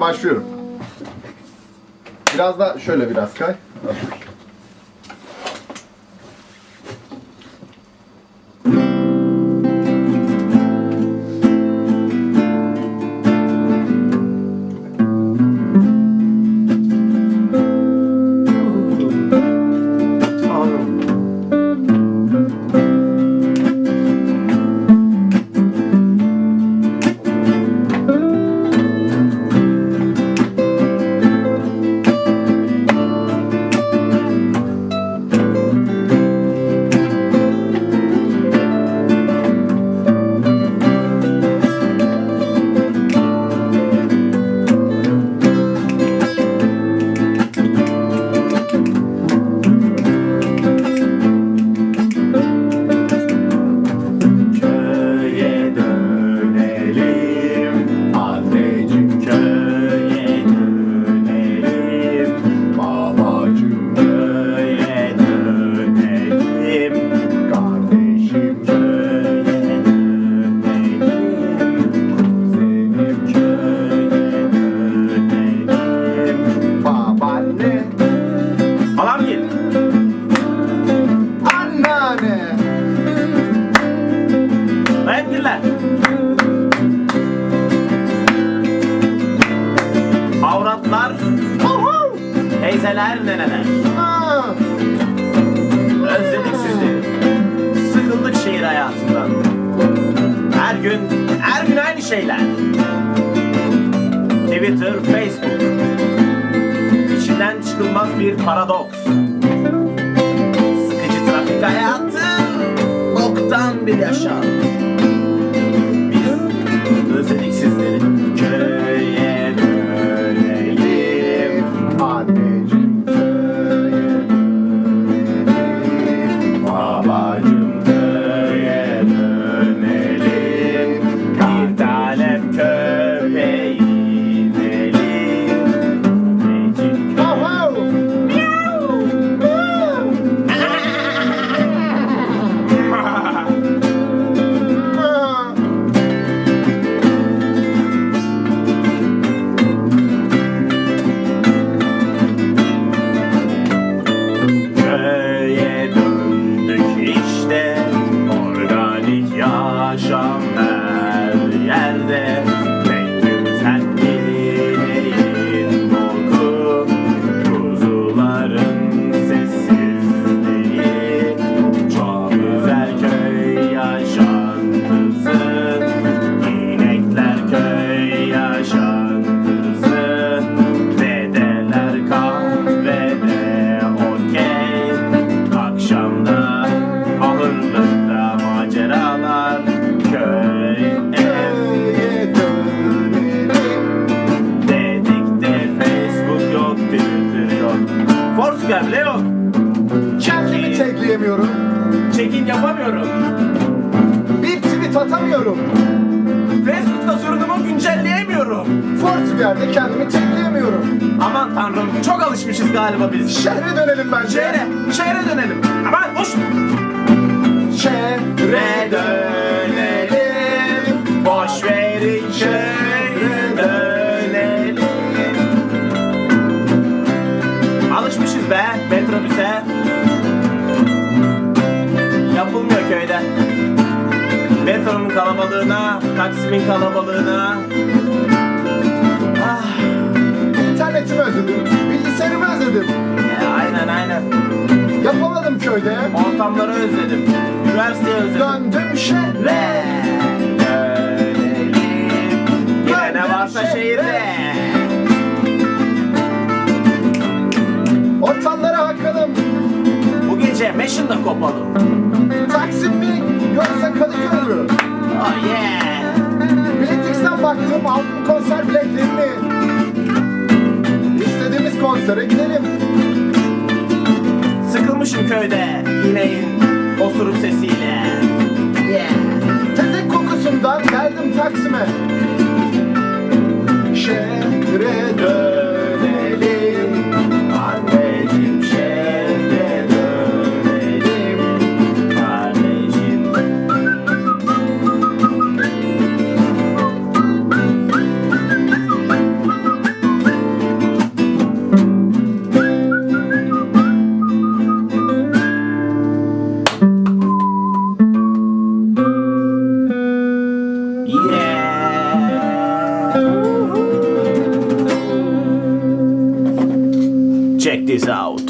başlıyorum. Biraz da şöyle biraz kay. Teyzeler, neneler. Aa, Özledik sizi. Sıkıldık şehir hayatından. Her gün, her gün aynı şeyler. Twitter, Facebook. İçinden çıkılmaz bir paradoks. Sıkıcı trafik hayatı, boktan bir yaşam. Yaşam Yok Kendimi tekleyemiyorum. Check-in yapamıyorum Bir tweet atamıyorum. Facebook'ta sorunumu güncelleyemiyorum Foursquare'de kendimi tekleyemiyorum. Aman tanrım çok alışmışız galiba biz Şehre dönelim bence. Şehre, şehre dönelim Aman boş Şehre Ve metrobüse Yapılmıyor köyde Metronun kalabalığına, Taksim'in kalabalığına Ah, İnternetimi özledim. Bilgisayarımı özledim. e, aynen aynen Yapamadım köyde. Ortamları özledim Üniversiteyi özledim Döndüm şehre. Bu gece Mansion'da kopalım Taksim mi yoksa Kadıköy mü? Oh yeah Biletix'ten baktım aldım konser biletlerini. İstediğimiz konsere gidelim. Sıkılmışım köyde ineğin osurup sesiyle Yeah Tezek kokusundan geldim Taksim'e. this out.